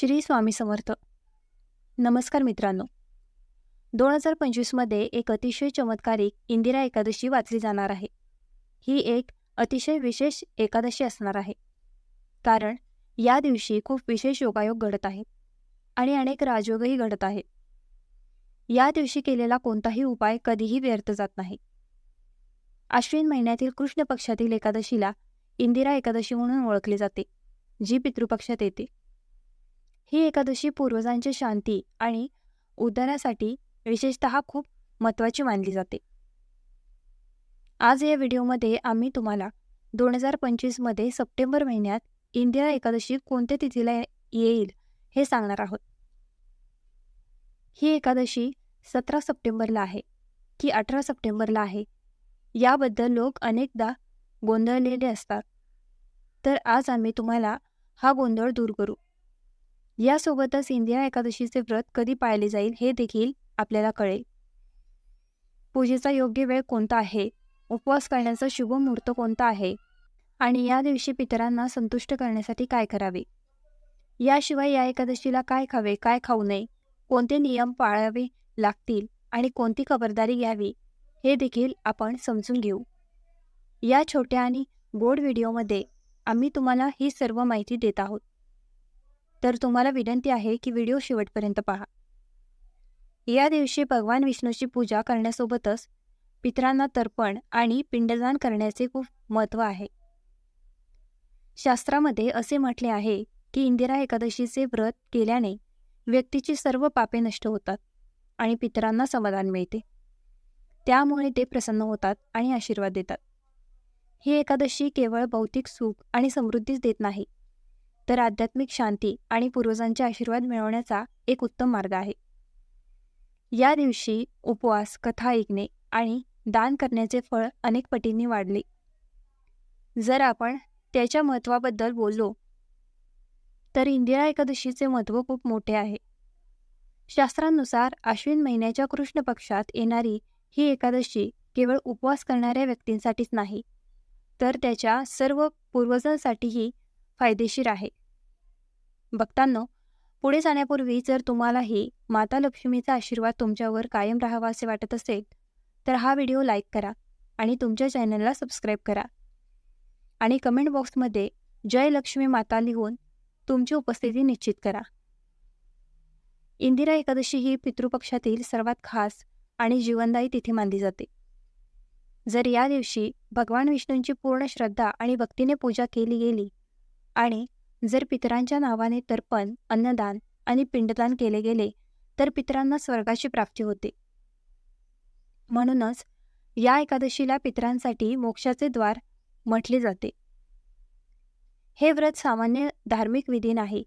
श्री स्वामी समर्थ. नमस्कार मित्रांनो. दोन हजार पंचवीसमध्ये एक अतिशय चमत्कारिक इंदिरा एकादशी वाचली जाणार आहे. ही एक अतिशय विशेष एकादशी असणार आहे. कारण या दिवशी खूप विशेष योगायोग घडत आहेत आणि अनेक राजयोगही घडत आहेत. या दिवशी केलेला कोणताही उपाय कधीही व्यर्थ जात नाही. आश्विन महिन्यातील कृष्ण पक्षातील एकादशीला इंदिरा एकादशी म्हणून ओळखली जाते जी पितृपक्षात येते. ही एकादशी पूर्वजांची शांती आणि उद्धारासाठी विशेषत खूप महत्त्वाची मानली जाते. आज या व्हिडिओमध्ये आम्ही तुम्हाला दोन हजार पंचवीसमध्ये सप्टेंबर महिन्यात इंदिरा एकादशी कोणत्या तिथीला येईल हे सांगणार आहोत. ही एकादशी सतरा सप्टेंबरला आहे की अठरा सप्टेंबरला आहे याबद्दल लोक अनेकदा गोंधळलेले असतात. तर आज आम्ही तुम्हाला हा गोंधळ दूर करू. यासोबतच इंदिरा एकादशीचे व्रत कधी पाळले जाईल हे देखील आपल्याला कळेल. पूजेचा योग्य वेळ कोणता आहे? उपवास करण्याचा शुभ मुहूर्त कोणता आहे? आणि या दिवशी पितरांना संतुष्ट करण्यासाठी काय करावे? याशिवाय या एकादशीला काय खावे काय खाऊ नये कोणते नियम पाळावे लागतील आणि कोणती खबरदारी घ्यावी हे देखील आपण समजून घेऊ. या छोट्या आणि गोड व्हिडिओमध्ये आम्ही तुम्हाला ही सर्व माहिती देत आहोत. तर तुम्हाला विनंती आहे की व्हिडिओ शेवटपर्यंत पहा. या दिवशी भगवान विष्णूची पूजा करण्यासोबतच पितरांना तर्पण आणि पिंडदान करण्याचे खूप महत्त्व आहे. शास्त्रामध्ये असे म्हटले आहे की इंदिरा एकादशीचे व्रत केल्याने व्यक्तीची सर्व पापे नष्ट होतात आणि पितरांना समाधान मिळते. त्यामुळे ते प्रसन्न होतात आणि आशीर्वाद देतात. ही एकादशी केवळ भौतिक सुख आणि समृद्धीच देत नाही तर आध्यात्मिक शांती आणि पूर्वजांचे आशीर्वाद मिळवण्याचा एक उत्तम मार्ग आहे. या दिवशी उपवास कथा ऐकणे आणि दान करण्याचे फळ अनेक पटींनी वाढले. जर आपण त्याच्या महत्त्वाबद्दल बोललो तर इंदिरा एकादशीचे महत्त्व खूप मोठे आहे. शास्त्रांनुसार अश्विन महिन्याच्या कृष्ण पक्षात येणारी ही एकादशी केवळ उपवास करणाऱ्या व्यक्तींसाठीच नाही तर त्याच्या सर्व पूर्वजांसाठीही फायदेशीर आहे. भक्तांनो पुढे जाण्यापूर्वी जर तुम्हालाही माता लक्ष्मीचा आशीर्वाद तुमच्यावर कायम राहावा असे वाटत असेल तर हा व्हिडिओ लाईक करा आणि तुमच्या चॅनलला सबस्क्राईब करा. आणि कमेंट बॉक्समध्ये जय लक्ष्मी माता लिहून तुमची उपस्थिती निश्चित करा. इंदिरा एकादशी ही पितृपक्षातील सर्वात खास आणि जीवनदायी तिथी मानली जाते. जर या दिवशी भगवान विष्णूंची पूर्ण श्रद्धा आणि भक्तीने पूजा केली गेली आणि जर पितरांच्या नावाने तर्पण अन्नदान आणि पिंडदान केले गेले तर पितरांना स्वर्गाची प्राप्ती होते. म्हणूनच या एकादशीला पितरांसाठी मोक्षाचे द्वार म्हटले जाते. हे व्रत सामान्य धार्मिक विधी नाही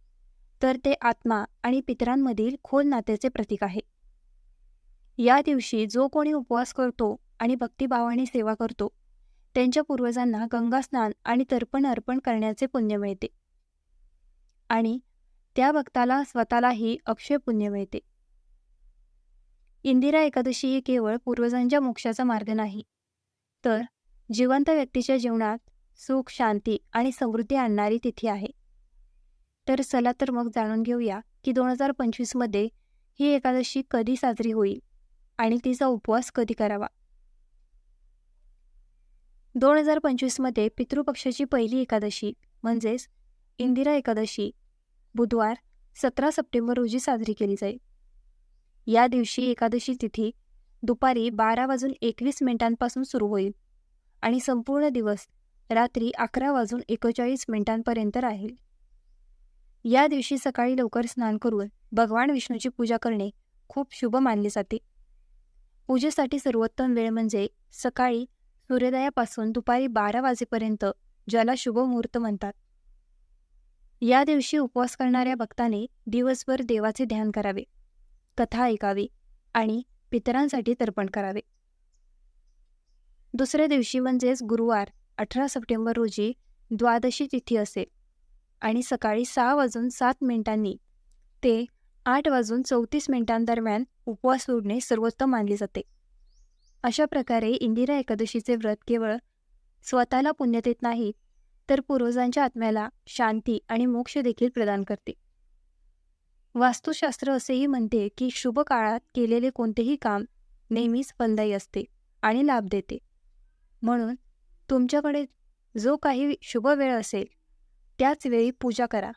तर ते आत्मा आणि पितरांमधील खोल नात्याचे प्रतीक आहे. या दिवशी जो कोणी उपवास करतो आणि भक्तिभावाने सेवा करतो त्यांच्या पूर्वजांना गंगास्नान आणि तर्पण अर्पण करण्याचे पुण्य मिळते. आणि त्या भक्ताला स्वतःलाही अक्षय पुण्य मिळते. इंदिरा एकादशी ही केवळ पूर्वजांच्या मोक्षाचा मार्ग नाही तर जिवंत व्यक्तीच्या जीवनात सुख शांती आणि समृद्धी आणणारी तिथी आहे. तर चला तर मग जाणून घेऊया की दोन हजार पंचवीसमध्ये ही एकादशी कधी साजरी होईल आणि तिचा उपवास कधी करावा. दोन हजार पंचवीसमध्ये पितृपक्षाची पहिली एकादशी म्हणजेच इंदिरा एकादशी बुधवार सतरा सप्टेंबर रोजी साजरी केली जाईल. या दिवशी एकादशी तिथी दुपारी बारा वाजून एकवीस मिनिटांपासून सुरू होईल आणि संपूर्ण दिवस रात्री अकरा वाजून एकेचाळीस मिनिटांपर्यंत राहील. या दिवशी सकाळी लवकर स्नान करून भगवान विष्णूची पूजा करणे खूप शुभ मानले जाते. पूजेसाठी सर्वोत्तम वेळ म्हणजे सकाळी सूर्योदयापासून दुपारी बारा वाजेपर्यंत ज्याला शुभ मुहूर्त म्हणतात. या दिवशी उपवास करणाऱ्या भक्ताने दिवसभर देवाचे ध्यान करावे कथा ऐकावी आणि पितरांसाठी तर्पण करावे. दुसऱ्या दिवशी म्हणजेच गुरुवार अठरा सप्टेंबर रोजी द्वादशी तिथी असेल आणि सकाळी सहा वाजून सात मिनिटांनी ते आठ वाजून चौतीस मिनिटांदरम्यान उपवास सोडणे सर्वोत्तम मानले जाते. अशा प्रकारे इंदिरा एकादशीचे व्रत केवळ स्वतःला पुण्य देत नाहीत तर पूर्वजांच्या आत्म्याला शांती आणि मोक्ष देखील प्रदान करते. वास्तुशास्त्र असेही म्हणते की शुभ काळात केलेले कोणतेही काम नेहमीच फलदायी असते आणि लाभ देते. म्हणून तुमच्याकडे जो काही शुभ वेळ असेल त्याच वेळी पूजा करा.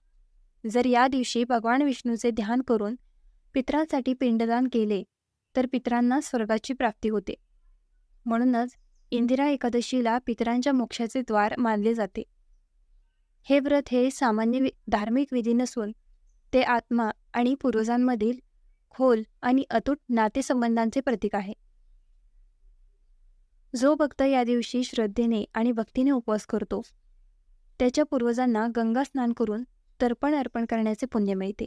जर या दिवशी भगवान विष्णूचे ध्यान करून पितरांसाठी पिंडदान केले तर पित्रांना स्वर्गाची प्राप्ती होते. म्हणूनच इंदिरा एकादशीला पितरांच्या मोक्षाचे द्वार मानले जाते. हे व्रत हे सामान्य धार्मिक विधी नसून ते आत्मा आणि पूर्वजांमधील खोल आणि अतूट नातेसंबंधांचे प्रतीक आहे. जो भक्त या दिवशी श्रद्धेने आणि भक्तीने उपवास करतो त्याच्या पूर्वजांना गंगा स्नान करून तर्पण अर्पण करण्याचे पुण्य मिळते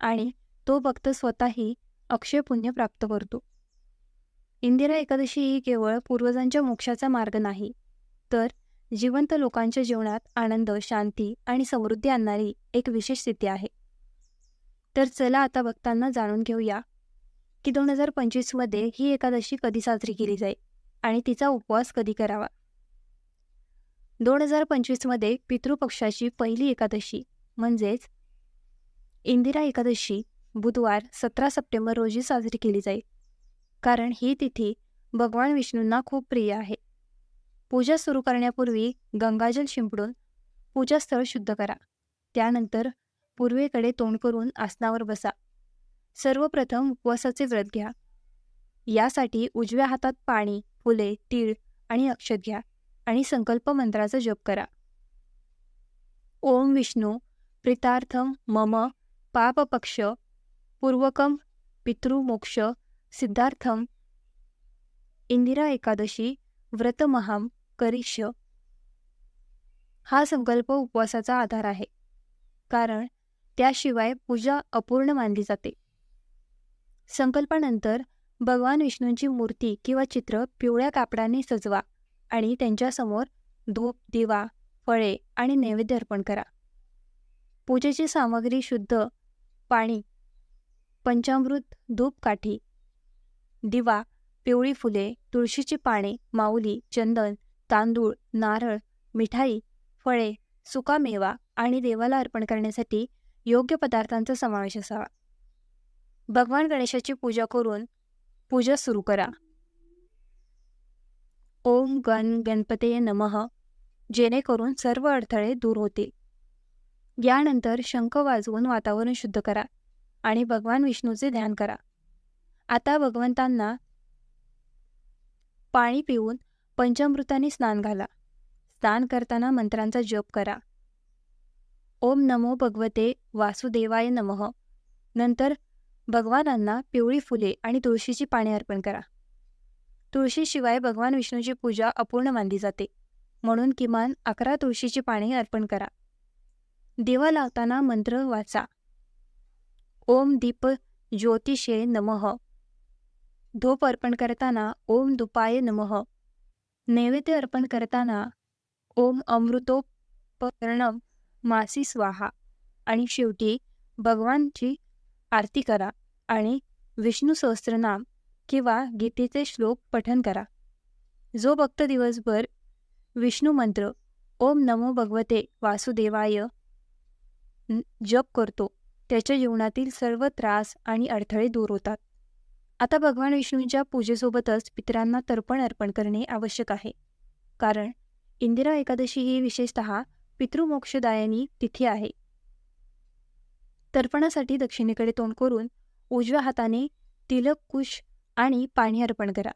आणि तो भक्त स्वतःही अक्षय पुण्य प्राप्त करतो. इंदिरा एकादशी ही केवळ पूर्वजांच्या मोक्षाचा मार्ग नाही तर जिवंत लोकांच्या जीवनात आनंद शांती आणि समृद्धी आणणारी एक विशेष स्थिती आहे. तर चला आता बघताना जाणून घेऊया की दोन हजार पंचवीसमध्ये ही एकादशी कधी साजरी केली जाईल आणि तिचा उपवास कधी करावा. दोन हजार पंचवीसमध्ये पितृपक्षाची पहिली एकादशी म्हणजेच इंदिरा एकादशी बुधवार सतरा सप्टेंबर रोजी साजरी केली जाईल कारण ही तिथी भगवान विष्णूंना खूप प्रिय आहे. पूजा सुरू करण्यापूर्वी गंगाजल शिंपडून पूजास्थळ शुद्ध करा. त्यानंतर पूर्वेकडे तोंड करून आसनावर बसा. सर्वप्रथम उपवासाचे व्रत घ्या. यासाठी उजव्या हातात पाणी फुले तीळ आणि अक्षत घ्या आणि संकल्प मंत्राचा जप करा. ओम विष्णू प्रितार्थम मम पापपक्ष पूर्वकम पितृमोक्ष सिद्धार्थम इंदिरा एकादशी व्रतमहाम करिष्य हा संकल्प उपवासाचा आधार आहे. कारण त्याशिवाय पूजा अपूर्ण मानली जाते. संकल्पानंतर भगवान विष्णूंची मूर्ती किंवा चित्र पिवळ्या कापडाने सजवा आणि त्यांच्यासमोर धूप दिवा फळे आणि नैवेद्य अर्पण करा. पूजेची सामग्री शुद्ध पाणी पंचामृत धूप काठी दिवा पिवळी फुले तुळशीची पाने माऊली चंदन तांदूळ नारळ मिठाई फळे सुकामेवा आणि देवाला अर्पण करण्यासाठी योग्य पदार्थांचा समावेश असावा. भगवान गणेशाची पूजा करून पूजा सुरू करा. ओम गण गणपते नमः. जेणेकरून सर्व अडथळे दूर होतील. यानंतर शंख वाजवून वातावरण शुद्ध करा आणि भगवान विष्णूचे ध्यान करा. आता भगवंतांना पाणी पिऊन पंचामृताने स्नान घाला. स्नान करताना मंत्रांचा जप करा. ओम नमो भगवते वासुदेवाय नमः. नंतर भगवानांना पिवळी फुले आणि तुळशीची पाने अर्पण करा. तुळशीशिवाय भगवान विष्णूची पूजा अपूर्ण मानली जाते. म्हणून किमान अकरा तुळशीची पाने अर्पण करा. दिवा लावताना मंत्र वाचा. ओम दीप ज्योतिषे नमः. धूप अर्पण करताना ओम दुपाय नमः. नैवेद्य अर्पण करताना ओम अमृतोपर्णम मासी स्वाहा आणि शेवटी भगवानची आरती करा आणि विष्णू सहस्त्रनाम किंवा गीतेचे श्लोक पठन करा. जो भक्त दिवसभर विष्णू मंत्र ओम नमो भगवते वासुदेवाय जप करतो त्याच्या जीवनातील सर्व त्रास आणि अडथळे दूर होतात. आता भगवान विष्णूंच्या पूजेसोबतच पितरांना तर्पण अर्पण करणे आवश्यक आहे. कारण इंदिरा एकादशी ही विशेषत पितृमोक्षदायानी तिथी आहे. तर्पणासाठी दक्षिणेकडे तोंड करून उजव्या हाताने तिलक कुश आणि पाणी अर्पण करा.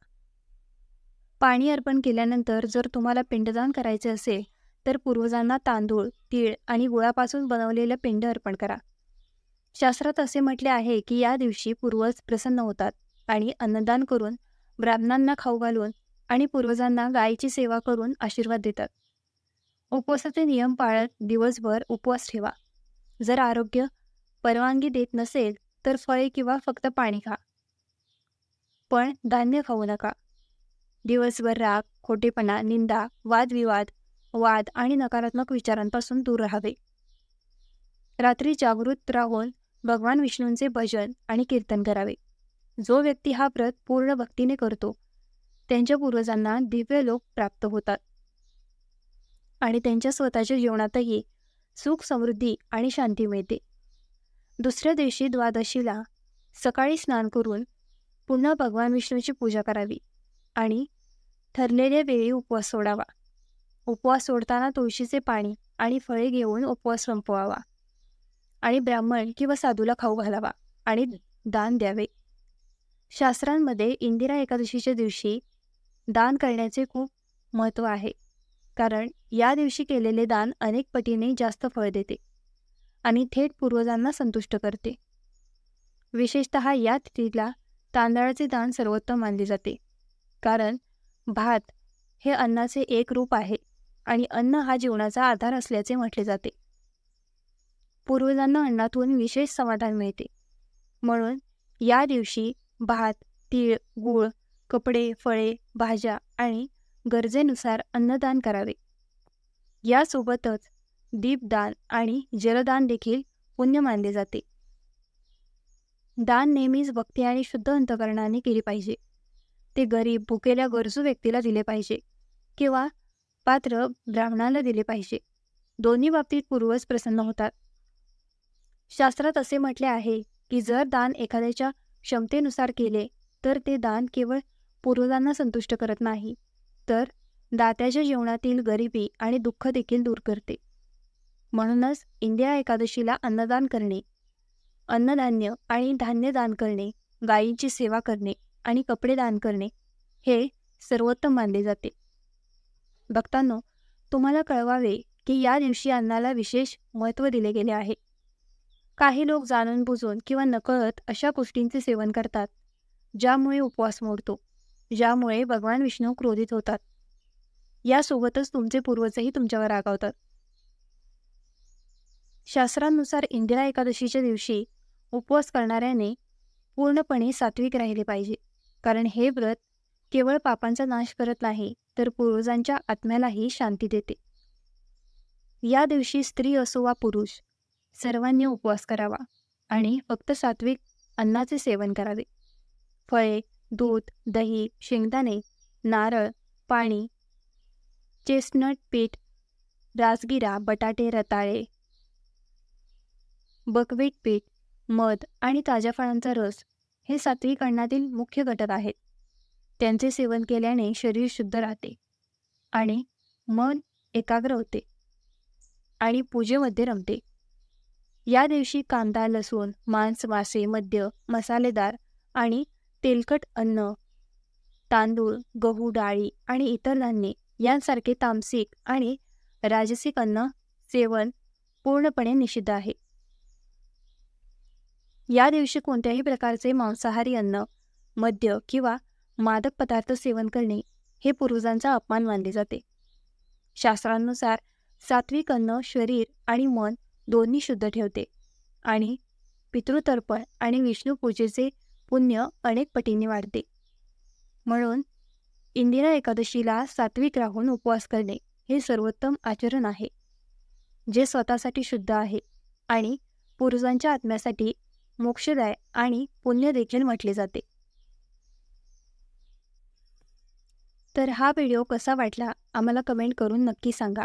पाणी अर्पण केल्यानंतर जर तुम्हाला पिंडदान करायचे असेल तर पूर्वजांना तांदूळ तीळ आणि गुळापासून बनवलेलं पिंड अर्पण करा. शास्त्रात असे म्हटले आहे की या दिवशी पूर्वज प्रसन्न होतात. आणि अन्नदान करून ब्राह्मणांना खाऊ घालून आणि पूर्वजांना गायीची सेवा करून आशीर्वाद देतात. उपवासाचे नियम पाळत दिवसभर उपवास ठेवा. जर आरोग्य परवानगी देत नसेल तर फळे किंवा फक्त पाणी खा. पण धान्य खाऊ नका. दिवसभर राग खोटेपणा निंदा वादविवाद वाद आणि नकारात्मक विचारांपासून दूर राहावे. रात्री जागृत राहून भगवान विष्णूंचे भजन आणि कीर्तन करावे. जो व्यक्ती हा व्रत पूर्ण भक्तीने करतो त्यांच्या पूर्वजांना दिव्य लोक प्राप्त होतात. आणि त्यांच्या स्वतःच्या जीवनातही सुख समृद्धी आणि शांती मिळते. दुसऱ्या दिवशी द्वादशीला सकाळी स्नान करून पुन्हा भगवान विष्णूची पूजा करावी आणि ठरलेल्या वेळी उपवास सोडावा. उपवास सोडताना तुळशीचे पाणी आणि फळे घेऊन उपवास संपवावा आणि ब्राह्मण किंवा साधूला खाऊ घालावा आणि दान द्यावे. शास्त्रांमध्ये इंदिरा एकादशीच्या दिवशी दान करण्याचे खूप महत्त्व आहे. कारण या दिवशी केलेले दान अनेक पटीने जास्त फळ देते आणि थेट पूर्वजांना संतुष्ट करते. विशेषत या तिथीला तांदळाचे दान सर्वोत्तम मानले जाते. कारण भात हे अन्नाचे एक रूप आहे आणि अन्न हा जीवनाचा आधार असल्याचे म्हटले जाते. पूर्वजांना अन्नातून विशेष समाधान मिळते. म्हणून या दिवशी भात तीळ गूळ कपडे फळे भाज्या आणि गरजेनुसार अन्नदान करावे. यासोबतच दीपदान आणि जलदान देखील पुण्य मानले जाते. दान नेहमीच भक्ती आणि शुद्ध अंतकरणाने केले पाहिजे. ते गरीब भुकेल्या गरजू व्यक्तीला दिले पाहिजे किंवा पात्र ब्राह्मणाला दिले पाहिजे. दोन्ही बाबतीत पूर्वज प्रसन्न होतात. शास्त्रात असे म्हटले आहे की जर दान एखाद्याच्या क्षमतेनुसार केले तर ते दान केवळ पूर्वजांना संतुष्ट करत नाही तर दात्याच्या जीवनातील गरिबी आणि दुःख देखील दूर करते. म्हणूनच इंदिरा एकादशीला अन्नदान करणे अन्नधान्य आणि धान्य दान करणे गायींची सेवा करणे आणि कपडे दान करणे हे सर्वोत्तम मानले जाते. भक्तांनो तुम्हाला कळवावे की या दिवशी अन्नाला विशेष महत्त्व दिले गेले आहे. काही लोक जाणून बुजून किंवा नकळत अशा गोष्टींचे सेवन करतात ज्यामुळे उपवास मोडतो ज्यामुळे भगवान विष्णू क्रोधित होतात. यासोबतच तुमचे पूर्वजही तुमच्यावर रागावतात. शास्त्रांनुसार इंदिरा एकादशीच्या दिवशी उपवास करणाऱ्याने पूर्णपणे सात्विक राहिले पाहिजे कारण हे व्रत केवळ पापांचा नाश करत नाही तर पूर्वजांच्या आत्म्यालाही शांती देते. या दिवशी स्त्री असो वा पुरुष सर्वांनी उपवास करावा आणि फक्त सात्विक अन्नाचे सेवन करावे. फळे दूध दही शेंगदाणे नारळ पाणी चेस्टनट पीठ राजगिरा बटाटे रताळे बकवीट पीठ मध आणि ताज्या फळांचा रस हे सात्विक अन्नातील मुख्य घटक आहेत. त्यांचे सेवन केल्याने शरीर शुद्ध राहते आणि मन एकाग्र होते आणि पूजेमध्ये रमते. या दिवशी कांदा लसूण मांस मासे मद्य मसालेदार आणि तेलकट अन्न तांदूळ गहू डाळी आणि इतर धान्ये यांसारखे तामसिक आणि राजसिक अन्न सेवन पूर्णपणे निषिद्ध आहे. या दिवशी कोणत्याही प्रकारचे मांसाहारी अन्न मद्य किंवा मादक पदार्थ सेवन करणे हे पूर्वजांचा अपमान मानले जाते. शास्त्रांनुसार सात्विक अन्न शरीर आणि मन दोन्ही शुद्ध ठेवते. आणि पितृतर्पण आणि विष्णुपूजेचे पुण्य अनेक पटीने वाढते. म्हणून इंदिरा एकादशीला सात्विक राहून उपवास करणे हे सर्वोत्तम आचरण आहे. जे स्वतःसाठी शुद्ध आहे आणि पुरुषांच्या आत्म्यासाठी मोक्षदाय आणि पुण्य देखील म्हटले जाते. तर हा व्हिडिओ कसा वाटला आम्हाला कमेंट करून नक्की सांगा.